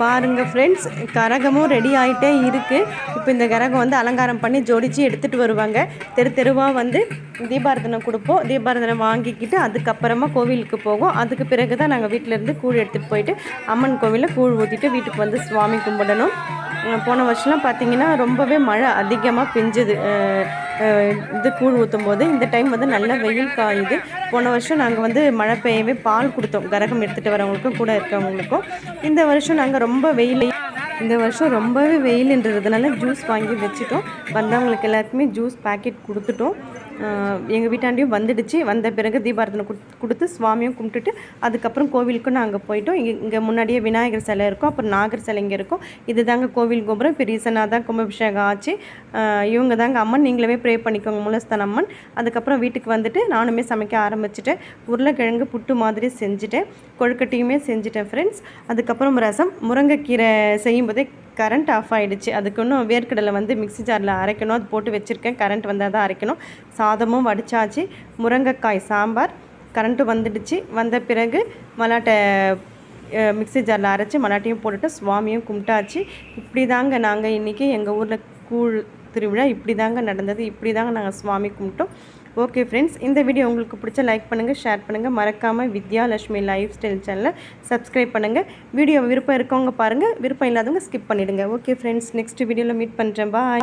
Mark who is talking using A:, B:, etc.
A: பாருங்கள் friends கரகமும் ready ஆகிட்டே இருக்குது இப்போ இந்த கரகம் வந்து அலங்காரம் பண்ணி ஜோடிச்சு எடுத்துகிட்டு வருவாங்க. தெரு தெருவாக வந்து தீபாரதனை கொடுப்போம். தீபாரதனை வாங்கிக்கிட்டு அதுக்கப்புறமா கோவிலுக்கு போகும் அதுக்கு பிறகு தான் நாங்கள் வீட்டிலேருந்து கூழ் எடுத்துகிட்டு போயிட்டு அம்மன் கோவிலில் கூழ் ஊற்றிட்டு வீட்டுக்கு வந்து சுவாமி கும்பிடணும். போன வருஷம்லாம் பார்த்தீங்கன்னா ரொம்பவே மழை அதிகமாக பெஞ்சுது. இது கூழ் ஊற்றும் போது இந்த டைம் வந்து நல்லா வெயில் காயுது. போன வருஷம் நாங்கள் வந்து மழை பெய்யவே பால் கொடுத்தோம். கரகம் எடுத்துகிட்டு வரவங்களுக்கும் கூட இருக்கவங்களுக்கும். இந்த வருஷம் நாங்கள் ரொம்ப வெயில் இந்த வருஷம் ரொம்பவே வெயில்ன்றதுனால ஜூஸ் வாங்கி வச்சுட்டோம். வந்தவங்களுக்கு எல்லாருக்குமே ஜூஸ் பாக்கெட் கொடுத்துட்டோம். எங்கள் வீட்டாண்டையும் வந்துடுச்சு. வந்த பிறகு தீபாரதனை கொடுத்து கொடுத்து சுவாமியும் கும்பிட்டுட்டு அதுக்கப்புறம் கோவிலுக்கும் நாங்கள் போயிட்டோம். இங்கே இங்கே முன்னாடியே விநாயகர் சிலை இருக்கும். அப்புறம் நாகர் சிலை இங்கே இருக்கும். இது தாங்க கோவில் கோபுரம். இப்போ ரீசனாக தான் கும்பாபிஷேகம் ஆச்சு. இவங்க தாங்க அம்மன். நீங்களே ப்ரே பண்ணிக்கோங்க. மூலஸ்தான அம்மன். அதுக்கப்புறம் வீட்டுக்கு வந்துட்டு நானுமே சமைக்க ஆரம்பிச்சிட்டேன். உருளைக்கிழங்கு புட்டு மாதிரி செஞ்சுட்டேன். கொழுக்கட்டையுமே செஞ்சுட்டேன் ஃப்ரெண்ட்ஸ் அதுக்கப்புறம் ரசம். முருங்கைக்கீரை செய்யும்போதே கரண்ட் ஆஃப் ஆகிடுச்சு அதுக்கு இன்னும் வேர்க்கடலை வந்து மிக்ஸி ஜாரில் அரைக்கணும். அது போட்டு வச்சுருக்கேன். கரண்ட் வந்தால் தான் அரைக்கணும். சாதமும் வடிச்சாச்சு. முருங்கைக்காய் சாம்பார் கரண்ட்டு வந்துடுச்சு. வந்த பிறகு மலாட்டை மிக்சி மிக்ஸி ஜாரில் அரைச்சி மலாட்டையும் போட்டுட்டு சுவாமியும் கும்பிட்டாச்சு. இப்படி தாங்க நாங்கள் இன்றைக்கி எங்கள் ஊரில் கூழ் திருவிழா. இப்படி தாங்க நடந்தது. இப்படி தாங்க நாங்கள் சுவாமி கும்பிட்டோம். ஓகே ஃப்ரெண்ட்ஸ் இந்த வீடியோ உங்களுக்கு பிடிச்ச லைக் பண்ணுங்கள் ஷேர் பண்ணுங்கள் மறக்காமல் வித்யாலட்சுமி லைஃப் ஸ்டைல் சேனலை சப்ஸ்கிரைப் பண்ணுங்கள் வீடியோ விருப்பம் இருக்கவங்க பாருங்கள் விருப்பம் இல்லாதவங்க ஸ்கிப் பண்ணிவிடுங்க ஓகே ஃப்ரெண்ட்ஸ் நெக்ஸ்ட் வீடியோவில் மீட் பண்ணுறேன் பாய்